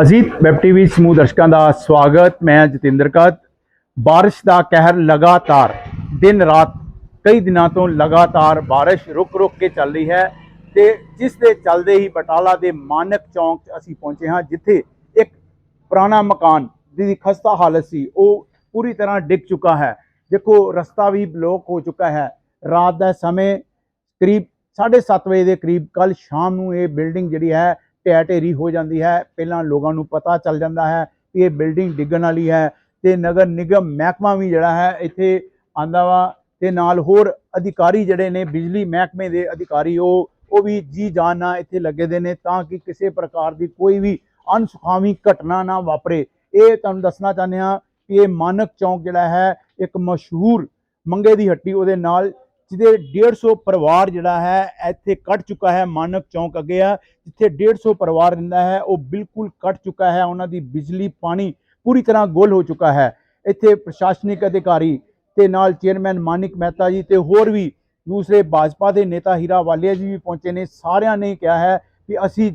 Ajit web TV ਸਮੂਹ ਦਰਸ਼ਕਾਂ ਦਾ ਸਵਾਗਤ। ਮੈਂ ਜਤਿੰਦਰ ਕਤ ਬਾਰਿਸ਼ ਦਾ ਕਹਿਰ ਲਗਾਤਾਰ। ਦਿਨ ਰਾਤ ਕਈ ਦਿਨਾਂ ਤੋਂ ਲਗਾਤਾਰ ਬਾਰਿਸ਼ ਰੁਕ ਰੁਕ ਕੇ ਚੱਲ ਰਹੀ ਹੈ ਤੇ ਜਿਸ ਦੇ ਚੱਲਦੇ ਹੀ ਬਟਾਲਾ ਦੇ ਮਾਨਕ ਚੌਂਕ 'ਚ ਅਸੀਂ ਪਹੁੰਚੇ ਹਾਂ, ਜਿੱਥੇ ਇੱਕ ਪੁਰਾਣਾ ਮਕਾਨ ਦੀ ਖਸਤਾ ਹਾਲਤ ਸੀ, ਉਹ ਪੂਰੀ ਤਰ੍ਹਾਂ ਡਿੱਗ ਚੁੱਕਾ ਹੈ। ਦੇਖੋ, ਰਸਤਾ ਵੀ ਬਲੌਕ ਹੋ ਚੁੱਕਾ ਹੈ। ਰਾਤ ਦਾ ਸਮੇਂ ਕਰੀਬ 7:30 ਵਜੇ ਦੇ ਕਰੀਬ ਕੱਲ ਸ਼ਾਮ ਨੂੰ ਇਹ ਬਿਲਡਿੰਗ ਜਿਹੜੀ ਹੈ ਢਹਿ ਢੇਰੀ ਹੋ ਜਾਂਦੀ ਹੈ। ਪਹਿਲਾਂ ਲੋਕਾਂ ਨੂੰ ਪਤਾ ਚੱਲ ਜਾਂਦਾ ਹੈ ਕਿ ਇਹ ਬਿਲਡਿੰਗ ਡਿੱਗਣ ਵਾਲੀ ਹੈ ਤੇ ਨਗਰ ਨਿਗਮ ਮਹਿਕਮਾ ਵੀ ਜਿਹੜਾ ਹੈ, ਇੱਥੇ ਆਂਦਾ ਵਾ ਤੇ ਨਾਲ ਹੋਰ ਅਧਿਕਾਰੀ ਜਿਹੜੇ ਨੇ, ਬਿਜਲੀ ਮਹਿਕਮੇ ਦੇ ਅਧਿਕਾਰੀ, ਉਹ ਉਹ ਵੀ ਜੀ ਜਾਨ ਨਾਲ ਇੱਥੇ ਲੱਗੇ ਦੇ ਨੇ ਤਾਂ ਕਿ ਕਿਸੇ ਪ੍ਰਕਾਰ ਦੀ ਕੋਈ ਵੀ ਅਨਸੁਖਾਵੀ ਘਟਨਾ ਨਾ ਵਾਪਰੇ। ਇਹ ਤੁਹਾਨੂੰ ਦੱਸਣਾ ਚਾਹੁੰਦੇ ਹਾਂ ਕਿ ਇਹ ਮਾਨਕ ਚੌਂਕ ਜਿਹੜਾ ਹੈ, ਇੱਕ ਮਸ਼ਹੂਰ ਮੰਗੇ ਦੀ ਹੱਟੀ ਉਹਦੇ ਨਾਲ, ਜਿਹਦੇ 150 ਪਰਿਵਾਰ ਜਿਹੜਾ ਹੈ, ਇੱਥੇ ਕੱਟ ਚੁੱਕਾ ਹੈ ਮਾਨਕ ਚੌਂਕ ਅੱਗੇ ਆ, ਜਿੱਥੇ 150 ਪਰਿਵਾਰ ਰਹਿੰਦਾ ਹੈ, ਉਹ ਬਿਲਕੁਲ ਕੱਟ ਚੁੱਕਾ ਹੈ, ਉਹਨਾਂ ਦੀ ਬਿਜਲੀ, ਪਾਣੀ ਪੂਰੀ ਤਰ੍ਹਾਂ ਗੋਲ ਹੋ ਚੁੱਕਾ ਹੈ। ਇੱਥੇ ਪ੍ਰਸ਼ਾਸਨਿਕ ਅਧਿਕਾਰੀ ਤੇ ਨਾਲ ਚੇਅਰਮੈਨ ਮਾਨਿਕ ਮਹਿਤਾ ਜੀ ਤੇ ਹੋਰ ਵੀ ਦੂਸਰੇ ਭਾਜਪਾ ਦੇ ਨੇਤਾ ਹੀਰਾ ਵਾਲੀਆ ਜੀ ਵੀ ਪਹੁੰਚੇ ਨੇ, ਸਾਰਿਆਂ ਨੇ ਕਿਹਾ ਹੈ ਕਿ ਅਸੀਂ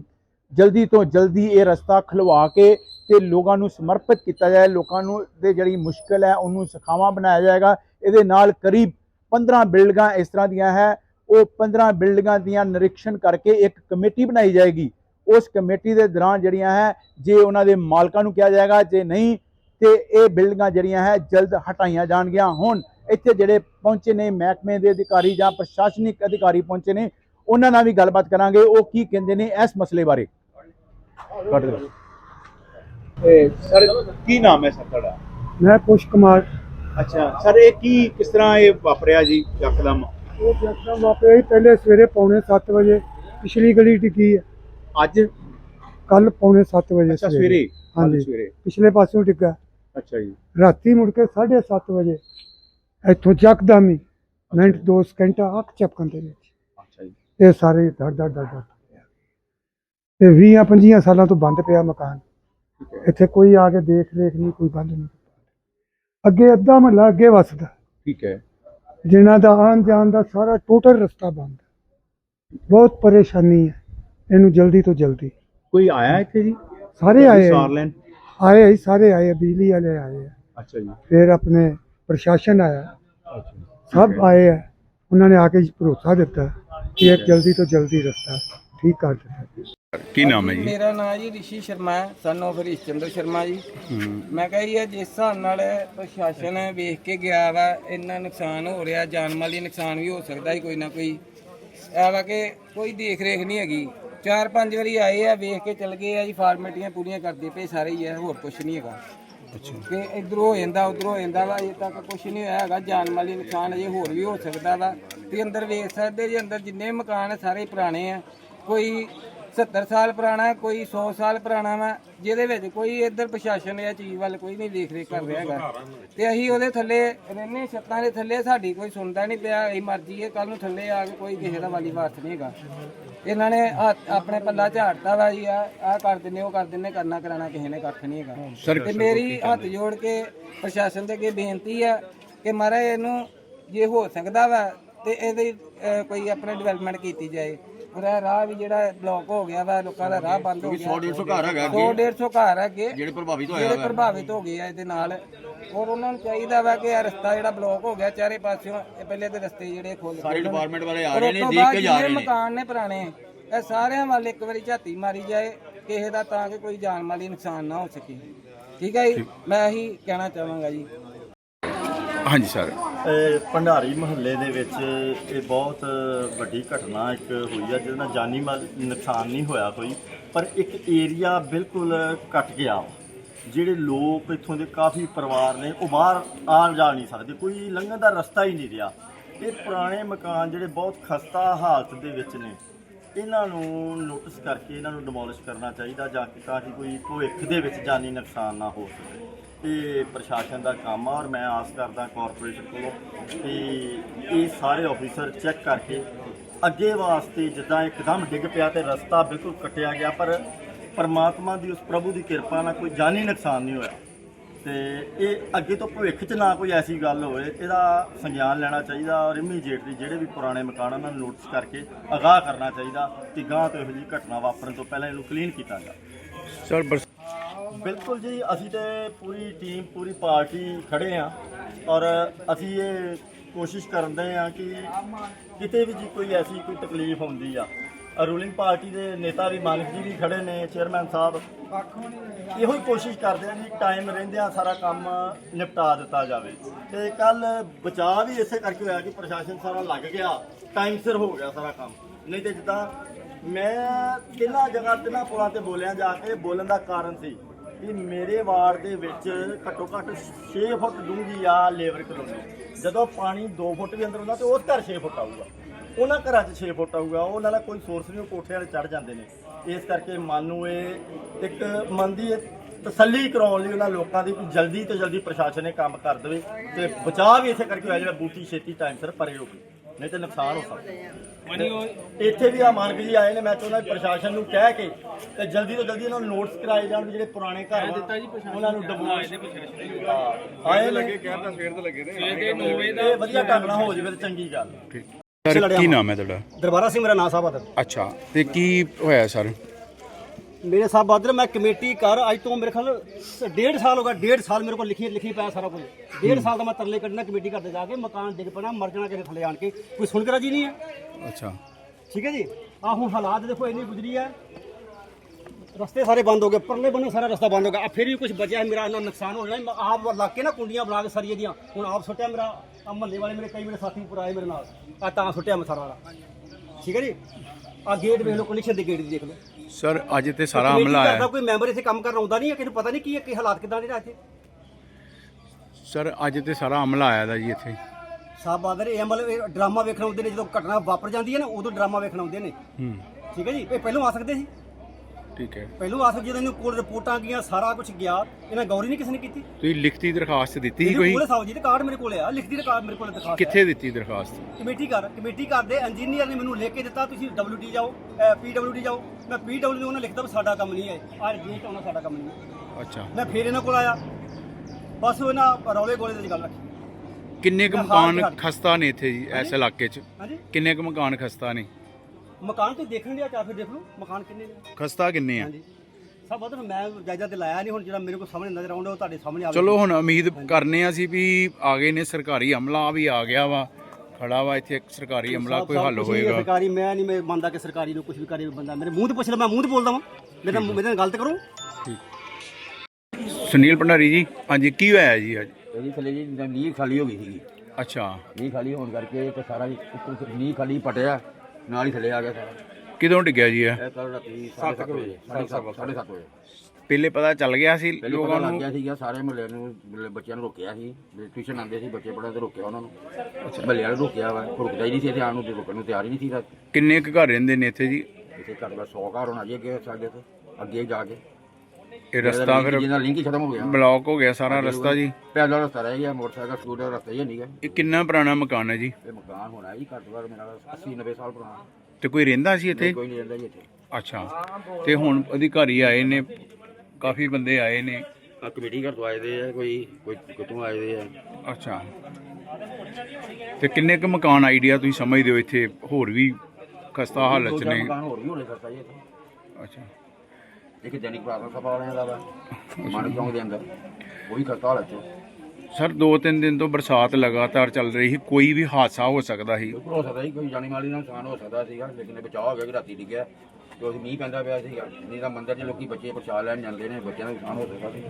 ਜਲਦੀ ਤੋਂ ਜਲਦੀ ਇਹ ਰਸਤਾ ਖਲਵਾ ਕੇ ਤੇ ਲੋਕਾਂ ਨੂੰ ਸਮਰਪਿਤ ਕੀਤਾ ਜਾਏ, ਲੋਕਾਂ ਨੂੰ ਦੇ ਜਿਹੜੀ ਮੁਸ਼ਕਲ ਹੈ ਉਹਨੂੰ ਸਖਾਵਾਂ ਬਣਾਇਆ ਜਾਏਗਾ। ਇਹਦੇ ਨਾਲ ਕਰੀਬ 15 ਬਿਲਡਿੰਗਾਂ ਇਸ ਤਰ੍ਹਾਂ ਦੀਆਂ ਹੈ। ਉਹ 15 ਬਿਲਡਿੰਗਾਂ ਦੀਆਂ ਨਿਰੀਖਣ ਕਰਕੇ ਇੱਕ ਕਮੇਟੀ ਬਣਾਈ ਜਾਏਗੀ। ਉਸ ਕਮੇਟੀ ਦੇ ਦੌਰਾਨ ਜਿਹੜੀਆਂ ਹੈ, ਜੇ ਉਹਨਾਂ ਦੇ ਮਾਲਕਾਂ ਨੂੰ ਕਿਹਾ ਜਾਏਗਾ, ਜੇ ਨਹੀਂ, ਤੇ ਇਹ ਬਿਲਡਿੰਗਾਂ ਜਿਹੜੀਆਂ ਹੈ, ਜਲਦ ਹਟਾਈਆਂ ਜਾਣਗੀਆਂ। ਹੁਣ ਇੱਥੇ ਜਿਹੜੇ ਪਹੁੰਚੇ ਨੇ, ਮਹਿਕਮੇ ਦੇ ਅਧਿਕਾਰੀ ਜਾਂ ਪ੍ਰਸ਼ਾਸਨਿਕ ਅਧਿਕਾਰੀ ਪਹੁੰਚੇ ਨੇ, ਉਹਨਾਂ ਨਾਲ ਵੀ ਗੱਲਬਾਤ ਕਰਾਂਗੇ। ਉਹ ਕੀ ਕਹਿੰਦੇ ਨੇ ਇਸ ਮਸਲੇ ਬਾਰੇ? ਦਿਓ ਸਰ ਕੀ ਨਾਮ ਹੈ ਸਰ ਤੁਹਾਡਾ? ਮੈਂ ਪੁਸ਼ ਕੁਮਾਰ। ਅੱਛਾ ਸਰ ਇਹ ਕੀ ਕਿਸ ਤਰ੍ਹਾਂ ਇਹ ਵਾਪਰਿਆ ਜੀ ਯਕਦਮ? ਉਹ ਜੱਟਾਂ ਵਾਪਰਿਆ ਸੀ ਪਹਿਲੇ ਸਵੇਰੇ ਪੌਣੇ 7 ਵਜੇ ਪਿਛਲੀ ਗਲੀ ਡਿੱਗੀ ਹੈ। ਅੱਜ? ਕੱਲ ਪੌਣੇ 7 ਵਜੇ ਅੱਛਾ ਸਵੇਰੇ। ਕੱਲ੍ਹ ਹਾਂਜੀ। ਸਵੇਰੇ। ਪਿਛਲੇ ਪਾਸੋਂ ਡਿੱਗਾ। ਅੱਛਾ ਜੀ। ਰਾਤੀ ਮੁੜ ਕੇ 7:30 ਵਜੇ ਇੱਥੋਂ ਚੱਕਦਮ ਹੀ ਮਿੰਟ ਦੋ ਸਕਿੰਟ ਅੱਖ ਝਪਕਣ ਦੇ ਵਿੱਚ। ਅੱਛਾ ਜੀ। ਇਹ ਸਾਰੇ ਤੇ 20 25 ਸਾਲਾਂ ਤੋਂ ਬੰਦ ਪਿਆ ਮਕਾਨ। ਇੱਥੇ ਕੋਈ ਆ ਕੇ ਦੇਖ ਰੇਖ ਨਹੀਂ ਕੋਈ ਬੰਦ ਨਹੀਂ ਅੱਗੇ ਅੱਧਾ ਮਹੱਲਾ ਅੱਗੇ ਵਸਦਾ। ਠੀਕ ਹੈ। ਜਿਨ੍ਹਾਂ ਦਾ ਆਉਣ ਜਾਣ ਦਾ ਸਾਰਾ ਟੋਟਲ ਰਸਤਾ ਬੰਦ। ਬਹੁਤ ਪਰੇਸ਼ਾਨੀ ਹੈ। ਇਹਨੂੰ ਜਲਦੀ ਤੋਂ ਜਲਦੀ। ਕੋਈ ਆਇਆ ਇੱਥੇ ਜੀ? ਸਾਰੇ ਆਏ ਆ। ਸਾਰਲੈਂਡ ਆਏ ਹੀ ਸਾਰੇ ਆਏ ਆ, ਬਿਜਲੀ ਵਾਲੇ ਆਏ ਆ। ਅੱਛਾ ਜੀ। ਫਿਰ ਆਪਣੇ ਪ੍ਰਸ਼ਾਸਨ ਆਇਆ। ਅੱਛਾ ਜੀ। ਸਭ। ਆਏ ਆ। ਉਹਨਾਂ ਨੇ ਆ ਕੇ ਭਰੋਸਾ ਦਿੱਤਾ ਕਿ ਇਹ ਜਲਦੀ ਤੋਂ ਜਲਦੀ ਰਸਤਾ ਠੀਕ ਕਰ ਦਿੱਤਾ। ਕੀ ਨਾਮ ਹੈ ਜੀ? ਮੇਰਾ ਨਾਮ ਜੀ ਰਿਸ਼ੀ ਸ਼ਰਮਾ ਹੈ ਸਨ ਆਫ ਚੰਦਰ ਸ਼ਰਮਾ ਜੀ। ਮੈਂ ਕਹਾਂ ਜੀ ਇਹ ਜਿਸ ਹਿਸਾਬ ਨਾਲ ਪ੍ਰਸ਼ਾਸਨ ਵੇਖ ਕੇ ਗਿਆ ਵਾ ਇੰਨਾ ਨੁਕਸਾਨ ਹੋ ਰਿਹਾ ਜਾਨ ਮਾਲੀ ਨੁਕਸਾਨ ਵੀ ਹੋ ਸਕਦਾ ਹੈ ਕੋਈ ਨਾ ਕੋਈ। ਇਹ ਵਾ ਕਿ ਕੋਈ ਦੇਖ ਰੇਖ ਨਹੀਂ ਹੈਗੀ। ਚਾਰ ਪੰਜ ਵਾਰੀ ਆਏ ਆ ਵੇਖ ਕੇ ਚਲ ਗਏ ਆ ਜੀ ਫਾਰਮੈਲਟੀਆਂ ਪੂਰੀਆਂ ਕਰਦੇ ਪਏ ਸਾਰੇ ਹੀ ਆ ਹੋਰ ਕੁਝ ਨਹੀਂ ਹੈਗਾ। ਕਿ ਇਧਰ ਹੋ ਜਾਂਦਾ ਉਧਰ ਹੋ ਜਾਂਦਾ ਵਾ ਅਜੇ ਤੱਕ ਕੁਝ ਨਹੀਂ ਹੋਇਆ ਹੈਗਾ ਜਾਨ ਮਾਲੀ ਨੁਕਸਾਨ ਅਜੇ ਹੋਰ ਵੀ ਹੋ ਸਕਦਾ ਵਾ। ਤੇ ਅੰਦਰ ਵੇਖ ਸਕਦੇ ਜੀ ਅੰਦਰ ਜਿੰਨੇ ਮਕਾਨ ਆ ਸਾਰੇ ਪੁਰਾਣੇ ਆ। ਕੋਈ 70 ਸਾਲ ਪੁਰਾਣਾ ਕੋਈ 100 ਸਾਲ ਪੁਰਾਣਾ ਵਾ, ਜਿਹਦੇ ਵਿੱਚ ਕੋਈ ਇੱਧਰ ਪ੍ਰਸ਼ਾਸਨ ਇਹ ਚੀਜ਼ ਵੱਲ ਕੋਈ ਨਹੀਂ ਦੇਖ ਰੇਖ ਕਰ ਰਿਹਾ ਹੈਗਾ। ਤੇ ਅਸੀਂ ਉਹਦੇ ਥੱਲੇ, ਰਹਿੰਦੇ ਛੱਤਾਂ ਦੇ ਥੱਲੇ, ਸਾਡੀ ਕੋਈ ਸੁਣਦਾ ਨਹੀਂ ਪਿਆ, ਇਹ ਮਰਜ਼ੀ ਹੈ ਕੱਲ ਨੂੰ ਥੱਲੇ ਆ ਕੇ ਕੋਈ ਕਿਸੇ ਦਾ ਵਾਲੀ ਵਾਰਸ ਨਹੀਂ ਹੈਗਾ। ਇਹਨਾਂ ਨੇ ਹੱਥ- ਆਪਣੇ ਪੱਲਾ ਝਾੜਤਾ ਵਾ ਜੀ, ਆ ਆ ਕਰ ਦਿੰਨੇ ਉਹ ਕਰ ਦਿੰਨੇ ਕਰਨਾ ਕਰਾਣਾ ਕਿਸੇ ਨੇ ਕੱਖ ਨਹੀਂ ਹੈਗਾ। ਤੇ ਮੇਰੀ ਹੱਥ ਜੋੜ ਕੇ ਪ੍ਰਸ਼ਾਸਨ ਦੇ ਅੱਗੇ ਬੇਨਤੀ ਆ ਕਿ ਮਹਾਰਾਜ ਇਹਨੂੰ ਜੇ ਹੋ ਸਕਦਾ ਵਾ ਤੇ ਇਹਦੀ ਕੋਈ ਆਪਣਾ ਡਿਵੈਲਪਮੈਂਟ ਕੀਤੀ ਜਾਏ। ਉਹਦਾ ਰਾਹ ਵੀ ਜਿਹੜਾ ਬਲੌਕ ਹੋ ਗਿਆ ਵਾ ਲੋਕਾਂ ਦਾ ਰਾਹ ਬੰਦ ਹੋ ਗਿਆ। 100 150 ਘਰ ਹੈਗਾ 100 150 ਘਰ ਹੈਗੇ ਜਿਹੜੇ ਪ੍ਰਭਾਵਿਤ ਹੋਏ ਜਿਹੜੇ ਪ੍ਰਭਾਵਿਤ ਹੋ ਗਏ ਆ ਇਹਦੇ ਨਾਲ। ਔਰ ਉਹਨਾਂ ਨੂੰ ਚਾਹੀਦਾ ਵਾ ਕਿ ਇਹ ਰਸਤਾ ਜਿਹੜਾ ਬਲੌਕ ਹੋ ਗਿਆ ਚਾਰੇ ਪਾਸਿਓਂ ਇਹ ਪਹਿਲੇ ਤੇ ਰਸਤੇ ਜਿਹੜੇ ਖੋਲ ਸਾਰੇ ਡਿਪਾਰਟਮੈਂਟ ਵਾਲੇ ਆ ਰਹੇ ਨੇ ਦੇਖ ਕੇ ਜਾ ਰਹੇ ਨੇ। ਮਕਾਨ ਨੇ ਪੁਰਾਣੇ ਇਹ ਸਾਰਿਆਂ ਵੱਲ ਇੱਕ ਵਾਰੀ ਝਾਤੀ ਮਾਰੀ ਜਾਏ ਕਿਸੇ ਦਾ ਤਾਂ ਕਿ ਕੋਈ ਜਾਨ ਮਾਲੀ ਨੁਕਸਾਨ ਨਾ ਹੋ ਸਕੇ। ਠੀਕ ਹੈ ਜੀ? ਮੈਂ ਇਹੀ ਕਹਿਣਾ ਚਾਹਾਂਗਾ ਜੀ। ਹਾਂਜੀ ਸਰ ਇਹ ਭੰਡਾਰੀ ਮਹੱਲੇ ਦੇ ਵਿੱਚ ਇਹ ਬਹੁਤ ਵੱਡੀ ਘਟਨਾ ਇੱਕ ਹੋਈ ਆ, ਜਿਹਦੇ ਨਾਲ ਜਾਨੀ ਮਾਲ ਨੁਕਸਾਨ ਨਹੀਂ ਹੋਇਆ ਕੋਈ, ਪਰ ਇੱਕ ਏਰੀਆ ਬਿਲਕੁਲ ਕੱਟ ਗਿਆ ਵਾ। ਜਿਹੜੇ ਲੋਕ ਇੱਥੋਂ ਦੇ ਕਾਫੀ ਪਰਿਵਾਰ ਨੇ, ਉਹ ਬਾਹਰ ਆਣ ਜਾ ਨਹੀਂ ਸਕਦੇ, ਕੋਈ ਲੰਘਣ ਦਾ ਰਸਤਾ ਹੀ ਨਹੀਂ ਰਿਹਾ ਇਹ ਪੁਰਾਣੇ ਮਕਾਨ ਜਿਹੜੇ ਬਹੁਤ ਖਸਤਾ ਹਾਲਤ ਦੇ ਵਿੱਚ ਨੇ ਇਹਨਾਂ ਨੂੰ ਨੋਟਿਸ ਕਰਕੇ ਇਹਨਾਂ ਨੂੰ ਡਿਮੋਲਿਸ਼ ਕਰਨਾ ਚਾਹੀਦਾ ਜਾਂ ਕਿ ਤਾਂ ਕਿ ਕੋਈ ਭਵਿੱਖ ਦੇ ਵਿੱਚ ਜਾਨੀ ਨੁਕਸਾਨ ਨਾ ਹੋ ਸਕੇ। ਇਹ ਪ੍ਰਸ਼ਾਸਨ ਦਾ ਕੰਮ ਆ ਔਰ ਮੈਂ ਆਸ ਕਰਦਾ ਕਾਰਪੋਰੇਸ਼ਨ ਕੋਲੋਂ ਕਿ ਇਹ ਸਾਰੇ ਆਫੀਸਰ ਚੈੱਕ ਕਰਕੇ ਅੱਗੇ ਵਾਸਤੇ ਜਿੱਦਾਂ ਇੱਕਦਮ ਡਿੱਗ ਪਿਆ ਤੇ ਰਸਤਾ ਬਿਲਕੁਲ ਕੱਟਿਆ ਗਿਆ, ਪਰ ਪਰਮਾਤਮਾ ਦੀ ਉਸ ਪ੍ਰਭੂ ਦੀ ਕਿਰਪਾ ਨਾਲ ਕੋਈ ਜਾਨੀ ਨੁਕਸਾਨ ਨਹੀਂ ਹੋਇਆ। ਤੇ ਇਹ ਅੱਗੇ ਤੋਂ ਭਵਿੱਖ 'ਚ ਨਾ ਕੋਈ ਐਸੀ ਗੱਲ ਹੋਵੇ ਇਹਦਾ ਸੰਗਿਆਨ ਲੈਣਾ ਚਾਹੀਦਾ ਔਰ ਇਮੀਡੀਏਟਲੀ ਜਿਹੜੇ ਵੀ ਪੁਰਾਣੇ ਮਕਾਨ ਉਹਨਾਂ ਨੂੰ ਨੋਟਿਸ ਕਰਕੇ ਅਗਾਹ ਕਰਨਾ ਚਾਹੀਦਾ ਕਿ ਗਾਂ ਤੋਂ ਇਹੋ ਜਿਹੀ ਘਟਨਾ ਵਾਪਰਨ ਤੋਂ ਪਹਿਲਾਂ ਇਹਨੂੰ ਕਲੀਨ ਕੀਤਾ ਜਾਵੇ। ਬਿਲਕੁਲ ਜੀ ਅਸੀਂ ਤੇ ਪੂਰੀ ਟੀਮ ਪੂਰੀ ਪਾਰਟੀ ਖੜੇ ਆ ਔਰ ਅਸੀਂ ਇਹ ਕੋਸ਼ਿਸ਼ ਕਰਦੇ ਆ ਕਿ ਕਿਤੇ ਵੀ ਜੀ ਕੋਈ ਐਸੀ ਕੋਈ ਤਕਲੀਫ ਹੁੰਦੀ ਆ ਰੂਲਿੰਗ ਪਾਰਟੀ ਦੇ ਨੇਤਾ ਵੀ ਮਾਨਕ ਜੀ ਵੀ ਖੜੇ ਨੇ ਚੇਅਰਮੈਨ ਸਾਹਿਬ। ਇਹੋ ਹੀ ਕੋਸ਼ਿਸ਼ ਕਰਦੇ ਆ ਕਿ ਟਾਈਮ ਰਹਿੰਦਿਆਂ ਸਾਰਾ ਕੰਮ ਨਿਪਟਾ ਦਿੱਤਾ ਜਾਵੇ। ਤੇ ਕੱਲ ਬਚਾਅ ਵੀ ਇਸੇ ਕਰਕੇ ਹੋਇਆ ਕਿ ਪ੍ਰਸ਼ਾਸਨ ਸਾਰਾ ਲੱਗ ਗਿਆ। ਟਾਈਮ ਸਿਰ ਹੋ ਗਿਆ ਸਾਰਾ ਕੰਮ। ਨਹੀਂ ਤੇ ਜਿੱਦਾਂ ਮੈਂ ਤਿੰਨਾਂ ਜਗ੍ਹਾ, ਤਿੰਨਾਂ ਪੁਲਾਂ ਤੇ ਬੋਲਿਆ ਜਾ ਕੇ ਬੋਲਣ ਦਾ ਕਾਰਨ ਸੀ ਕਿ ਮੇਰੇ ਵਾਰਡ ਦੇ ਵਿੱਚ ਘੱਟੋ ਘੱਟ 6 ਫੁੱਟ ਡੂੰਘੀ ਆ ਲੇਬਰ ਕਲੋਨੀ। ਜਦੋਂ ਪਾਣੀ 2 ਫੁੱਟ ਵੀ ਅੰਦਰ ਹੁੰਦਾ ਤੇ ਉਹ ਘਰ 6 ਫੁੱਟ ਆਊਗਾ। ਉਹਨਾਂ ਘਰਾਂ 'ਚ 6 ਫੁੱਟ ਆਊਗਾ ਉਹਨਾਂ ਦਾ ਕੋਈ ਸੋਰਸ ਨਹੀਂ ਉਹ ਕੋਠੇ ਵਾਲੇ ਚੜ ਜਾਂਦੇ ਨੇ। ਇਸ ਕਰਕੇ ਮਨ ਨੂੰ ਇਹ ਇੱਕ ਮਨ ਦੀ ਤਸੱਲੀ ਕਰਾਉਣ ਲਈ ਉਹਨਾਂ ਲੋਕਾਂ ਦੀ ਕਿ ਜਲਦੀ ਤੋਂ ਜਲਦੀ ਪ੍ਰਸ਼ਾਸਨ ਇਹ ਕੰਮ ਕਰ ਦੇਵੇ ਤੇ ਬਚਾਅ ਵੀ ਇਸੇ ਕਰਕੇ ਹੋਇਆ ਜਿਹੜਾ ਬੂਟੀ ਛੇਤੀ ਟਾਈਮ ਸਿਰ ਪਰੇ ਹੋ ਗਈ। ਨਹੀਂ ਤੇ ਨੁਕਸਾਨ ਹੋ ਸਕਦਾ। ਤੇ ਇੱਥੇ ਵੀ ਆ ਮਾਨਕ ਜੀ ਆਏ ਨੇ ਮੈਂ ਚਾਹੁੰਦਾ ਪ੍ਰਸ਼ਾਸਨ ਨੂੰ ਕਹਿ ਕੇ ਤੇ ਜਲਦੀ ਤੋਂ ਜਲਦੀ ਉਹਨਾਂ ਨੂੰ ਨੋਟਿਸ ਕਰਾਏ ਜਾਣ ਵੀ ਜਿਹੜੇ ਪੁਰਾਣੇ ਘਰ ਵਾ, ਉਹਨਾਂ ਨੂੰ ਡਬੋਸ਼ ਆਏ ਲੱਗੇ ਕਹਿਣ ਸਵੇਰ ਤੋਂ ਲੱਗੇ ਨੇ। ਇਹ ਵਧੀਆ ਢੰਗ ਨਾਲ ਹੋ ਜਾਵੇ ਤੇ ਚੰਗੀ ਗੱਲ। ਸਰ ਕੀ ਨਾਮ ਹੈ ਤੁਹਾਡਾ? ਦਰਬਾਰਾ ਸਿੰਘ ਮੇਰਾ ਨਾਮ ਸਾਹਿਬ ਬਹਾਦਰ ਅੱਛਾ ਤੇ ਕੀ ਹੋਇਆ ਸਰ? ਮੇਰੇ ਸਾਹਿਬ ਬਹਾਦਰ ਮੈਂ ਕਮੇਟੀ ਕਰ ਅੱਜ ਤੋਂ ਮੇਰੇ ਖਿਆਲ ਸ- ਡੇਢ ਸਾਲ ਹੋ ਗਿਆ ਡੇਢ ਸਾਲ ਮੇਰੇ ਕੋਲ ਲਿਖੀ ਲਿਖੀ ਪਿਆ ਸਾਰਾ ਕੁਝ। ਡੇਢ ਸਾਲ ਦਾ ਮੈਂ ਤਰਲੇ ਕੱਢਣਾ ਕਮੇਟੀ ਘਰ ਦੇ ਜਾ ਕੇ ਮਕਾਨ ਡਿੱਗ ਪੈਣਾ ਮਰ ਜਾਣਾ ਕਿਸੇ ਥੱਲੇ ਆਣ ਕੇ। ਕੋਈ ਸੁਣ ਕੇ ਰਾਜੀ ਨਹੀਂ ਹੈ। ਅੱਛਾ। ਠੀਕ ਹੈ ਜੀ? ਆ ਹੁਣ ਹਾਲਾਤ ਦੇਖੋ ਇੰਨੀ ਗੁਜ਼ਰੀ ਹੈ। ਰਸਤੇ ਸਾਰੇ ਬੰਦ ਹੋ ਗਏ ਪਰਲੇ ਬੰਨੇ ਸਾਰਾ ਰਸਤਾ ਬੰਦ ਹੋ ਗਿਆ। ਆ ਫਿਰ ਵੀ ਕੁਝ ਬਚਿਆ ਮੇਰਾ ਇੰਨਾ ਨੁਕਸਾਨ ਹੋ ਜਾਣਾ ਆਪ ਲਾ ਕੇ ਨਾ ਕੁੰਡੀਆਂ ਬਣਾ ਕੇ ਸਰੀਏ ਦੀਆਂ ਹੁਣ ਆਪ ਸੁੱਟਿਆ ਮੇਰਾ ਆ ਮਹੱਲੇ ਵਾਲੇ ਮੇਰੇ ਕਈ ਮੇਰੇ ਸਾਥੀ ਉੱਪਰ ਆਏ ਮੇਰੇ ਨਾਲ। ਆ ਤਾਂ ਸੁੱਟਿਆ ਮੈਂ ਸਾਰਾ ਵਾਲਾ ਠੀਕ ਹੈ ਜੀ? ਆ ਗੇਟ ਵੇਖ ਲਓ ਕੰਡੀਸ਼ਨ ਦੇ ਗੇਟ ਦੀ ਦੇਖ ਲਓ। ਸਰ ਅੱਜ ਤੇ ਸਾਰਾ ਹਮਲਾ ਆਇਆ। ਕੋਈ ਮੈਂਬਰ ਇੱਥੇ ਕੰਮ ਕਰਨ ਆਉਂਦਾ ਨਹੀਂ ਹੈ ਕਿਹਨੂੰ ਪਤਾ ਨਹੀਂ ਕੀ ਹੈ ਕੀ ਹਾਲਾਤ ਕਿਦਾਂ ਦੇ ਨੇ ਇੱਥੇ। ਸਰ ਅੱਜ ਤੇ ਸਾਰਾ ਹਮਲਾ ਆਇਆ ਦਾ ਜੀ ਇੱਥੇ। ਸਾਹਿਬ ਬਾਦਰ ਇਹ ਇਹ ਡਰਾਮਾ ਵੇਖਣ ਆਉਂਦੇ ਨੇ ਜਦੋਂ ਘਟਨਾ ਵਾਪਰ ਜਾਂਦੀ ਹੈ ਨਾ ਉਦੋਂ ਡਰਾਮਾ ਵੇਖਣ ਆਉਂਦੇ ਨੇ। ਹੂੰ। ਠੀਕ ਹੈ ਜੀ? ਇਹ ਪਹਿਲਾਂ ਆ ਸਕਦੇ ਸੀ? ਠੀਕ ਹੈ। ਪਹਿਲਾਂ ਆ ਸਕਦੇ ਜਦੋਂ ਇਹਨਾਂ ਕੋਲ ਰਿਪੋਰਟਾਂ ਗਈਆਂ ਸਾਰਾ ਕੁਝ ਗਿਆ। ਇਹਨਾਂ ਗੌਰੀ ਨਹੀਂ ਕਿਸੇ ਨੇ ਕੀਤੀ। ਤੁਸੀਂ ਲਿਖਤੀ ਦਰਖਾਸਤ ਦਿੱਤੀ ਸੀ ਕੋਈ? ਕੋਲ ਸਾਹਿਬ ਜੀ ਦੇ ਕਾਰਡ ਮੇਰੇ ਕੋਲ ਆ। ਲਿਖਦੀ ਦੇ ਕਾਰਡ ਮੇਰੇ ਕੋਲ ਦਿਖਾ ਕਿੱਥੇ ਦਿੱਤੀ ਦਰਖਾਸਤ? ਕਮੇਟੀ ਘਰ ਕਮੇਟੀ ਘਰ ਦੇ ਇੰਜੀਨੀਅਰ ਨੇ ਮੈਨੂੰ ਲਿਖ ਕੇ ਦਿੱਤਾ ਤੁਸੀਂ ਡਬਲਯੂਡੀ ਜਾਓ ਪੀਡਬਲਯੂਡੀ ਜਾਓ। ਮੈਂ ਪੀਡਬਲਯੂ ਉਹਨਾਂ ਲਿਖਦਾ ਵੀ ਸਾਡਾ ਕੰਮ ਨਹੀਂ ਹੈ। ਆਹ ਰਜਿਸਟ ਹੋਣਾ ਸਾਡਾ ਕੰਮ ਨਹੀਂ ਹੈ। ਅੱਛਾ। ਮੈਂ ਫੇਰ ਇਹਨਾਂ ਕੋਲ ਆਇਆ। ਬਸ ਉਹ ਇਹਨਾਂ ਰੌਲੇ ਗੋਲੇ ਦੀ ਗੱਲ ਰੱਖੀ। ਕਿੰਨੇ ਕੁ ਮਕਾਨ ਖਸਤਾ ਨੇ ਇੱਥੇ ਜੀ ਇਸ ਇਲਾਕੇ 'ਚ? ਹਾਂਜੀ। ਕਿੰਨੇ ਕੁ ਮਕਾਨ ਖਸਤਾ ਨੇ? ਮਕਾਨ ਤੇ ਦੇਖਣ ਦਿਆ ਚਾਹ ਫਿਰ ਦੇਖ ਲਓ ਮਕਾਨ ਕਿੰਨੇ ਨੇ? ਖਸਤਾ ਕਿੰਨੇ ਆ? ਹਾਂਜੀ। ਸਭ ਬਦਲ ਮੈਂ ਜਾਇਜ਼ਾ ਤੇ ਲਾਇਆ ਨਹੀਂ ਹੁਣ ਜਿਹੜਾ ਮੇਰੇ ਕੋਲ ਸਾਹਮਣੇ ਨਜ਼ਰ ਆਉਂਦਾ ਉਹ ਤੁਹਾਡੇ ਸਾਹਮਣੇ ਆ ਚਲੋ ਹੁਣ ਉਮੀਦ ਕਰਨੇ ਆ ਸੀ ਵੀ ਆ ਗਏ ਨੇ ਸਰਕਾਰੀ ਅਮਲਾ ਵੀ ਆ ਗਿਆ ਵਾ ਖੜਾ ਵਾ ਇੱਥੇ ਇੱਕ ਸਰਕਾਰੀ ਅਮਲਾ ਕੋਈ ਹੱਲ ਹੋਏਗਾ। ਸਰਕਾਰੀ ਮੈਂ ਨਹੀਂ ਮੈਂ ਮੰਨਦਾ ਕਿ ਸਰਕਾਰੀ ਨੂੰ ਕੁਝ ਵੀ ਕਰੇ ਬੰਦਾ। ਮੇਰੇ ਮੂੰਹ ਤੇ ਪੁੱਛ ਲੈ ਮੈਂ ਮੂੰਹ ਤੇ ਬੋਲਦਾ ਵਾਂ। ਮੇਰੇ ਨਾਲ ਮੇਰੇ ਨਾਲ ਗਲਤ ਕਰੋ। ਸੁਨੀਲ ਭੰਡਾਰੀ ਜੀ ਹਾਂਜੀ ਕੀ ਹੋਇਆ ਜੀ ਅੱਜ? ਇਹਦੀ ਥੱਲੇ ਜੀ ਨੀਂਹ ਖਾਲੀ ਹੋ ਗਈ ਸੀਗੀ। ਅੱਛਾ। ਨੀਂਹ ਖਾਲੀ ਹੋਣ ਕਰਕੇ ਤੇ ਸਾਰਾ ਉੱਪਰ ਨੀਂਹ ਖਾਲੀ ਪਟਿਆ। ਨਾਲ ਹੀ ਥੱਲੇ ਆ ਗਿਆ ਸਾਰਾ। ਕਿਦੋਂ ਡਿੱਗਿਆ ਜੀ ਇਹ? ਇਹ ਕੱਲ ਰਾਤੀ 7:30 ਵਜੇ 7:30 ਵਜੇ ਪਹਿਲੇ ਪਤਾ ਚੱਲ ਗਿਆ ਸੀ ਪਹਿਲੇ ਪਤਾ ਲੋਕਾਂ ਲੱਗ ਨੂੰ ਗਿਆ ਸੀਗਾ ਸਾਰੇ ਮੁਹੱਲੇ ਨੂੰ ਬੱਚਿਆਂ ਨੂੰ ਰੋਕਿਆ ਸੀ। ਟਿਊਸ਼ਨ ਆਉਂਦੇ ਸੀ ਬੱਚੇ ਪੜ੍ਹਦੇ ਰੋਕਿਆ ਉਹਨਾਂ ਨੂੰ। ਮੁਹੱਲੇ ਵਾਲੇ ਰੋਕਿਆ ਵਾ ਰੁਕਦਾ ਹੀ ਨਹੀਂ ਸੀ ਇੱਥੇ ਆਉਣ ਨੂੰ ਤੇ ਰੁਕਣ ਨੂੰ ਤਿਆਰ ਹੀ ਨਹੀਂ ਸੀ ਕਿੰਨੇ ਕੁ ਘਰ ਰਹਿੰਦੇ ਨੇ ਇੱਥੇ ਜੀ? ਇੱਥੇ ਘੱਟ ਦਾ 100 ਘਰ ਹੋਣਾ ਜੀ ਅੱਗੇ ਸਾਡੇ ਤੋਂ ਅੱਗੇ ਜਾ ਕੇ। ਇਹ ਰਸਤਾ ਫਿਰ ਜਿਹਦਾ ਲਿੰਕ ਹੀ ਖਤਮ ਹੋ ਗਿਆ। ਬਲੌਕ ਹੋ ਗਿਆ ਸਾਰਾ ਰਸਤਾ ਜੀ। ਪੈਦਲ ਰਸਤਾ ਰਹਿ ਗਿਆ ਮੋਟਰਸਾਈਕਲ ਸਕੂਟਰ ਦਾ ਰਸਤਾ ਹੀ ਨਹੀਂ ਗਾ। ਇਹ ਕਿੰਨਾ ਪੁਰਾਣਾ ਮਕਾਨ ਹੈ ਜੀ? ਇਹ ਮਕਾਨ ਹੋਣਾ ਜੀ ਘੱਟ ਤੋਂ ਘੱਟ ਮੇਰਾ 80 90 ਸਾਲ ਪੁਰਾਣਾ। ਤੇ ਕੋਈ ਰਹਿੰਦਾ ਸੀ ਇੱਥੇ? ਕੋਈ ਨਹੀਂ ਰਹਿੰਦਾ ਜੀ ਇੱਥੇ। ਅੱਛਾ। ਤੇ ਹੁਣ ਅਧਿਕਾਰੀ ਆਏ ਨੇ ਕਾਫੀ ਬੰਦੇ ਆਏ ਨੇ। ਆ ਕਮੇਟੀ ਘਰ ਤੋਂ ਆਏ ਦੇ ਆ ਕੋਈ ਕੋਈ ਕਿਤੋਂ ਆਏ ਦੇ ਆ। ਅੱਛਾ। ਤੇ ਕਿੰਨੇ ਕੁ ਮਕਾਨ ਆਈਡੀਆ ਤੁਸੀਂ ਸਮਝਦੇ ਹੋ ਇੱਥੇ? ਹੋਰ ਵੀ ਖਸਤਾ ਹਾਲਤ ਨੇ। ਮਕਾਨ ਹੋਰ ਵੀ ਹੋਣੇ ਸਕਦਾ ਜੀ ਇੱਥੇ। ਅੱਛਾ। ਇੱਕ ਪ੍ਰਾਰਥਨਾ ਸਭਾ ਵਾਲਿਆਂ ਦਾ ਵਾ ਮਾਨਕ ਚੌਂਕ ਦੇ ਅੰਦਰ। ਉਹ ਵੀ ਖਸਤਾ ਹਾਲਤ ਚ ਸਰ ਦੋ ਤਿੰਨ ਦਿਨ ਤੋਂ ਬਰਸਾਤ ਲਗਾਤਾਰ ਚੱਲ ਰਹੀ ਸੀ ਕੋਈ ਵੀ ਹਾਦਸਾ ਹੋ ਸਕਦਾ ਸੀ। ਬਿਲਕੁਲ ਹੋ ਸਕਦਾ ਸੀ ਕੋਈ ਜਾਨੀ ਮਾਲੀ ਦਾ ਨੁਕਸਾਨ ਹੋ ਸਕਦਾ ਸੀਗਾ ਲੇਕਿਨ ਇਹ ਬਚਾਅ ਹੋ ਗਿਆ ਕਿ ਰਾਤੀ ਡਿੱਗਿਆ ਤੇ ਉਹ ਮੀਂਹ ਪੈਂਦਾ ਪਿਆ ਸੀਗਾ। ਨਹੀਂ ਤਾਂ ਮੰਦਰ 'ਚ ਲੋਕੀ ਬੱਚੇ ਪ੍ਰਸ਼ਾਦ ਲੈਣ ਜਾਂਦੇ ਨੇ ਬੱਚਿਆਂ ਦਾ ਨੁਕਸਾਨ ਹੋ ਸਕਦਾ ਸੀ।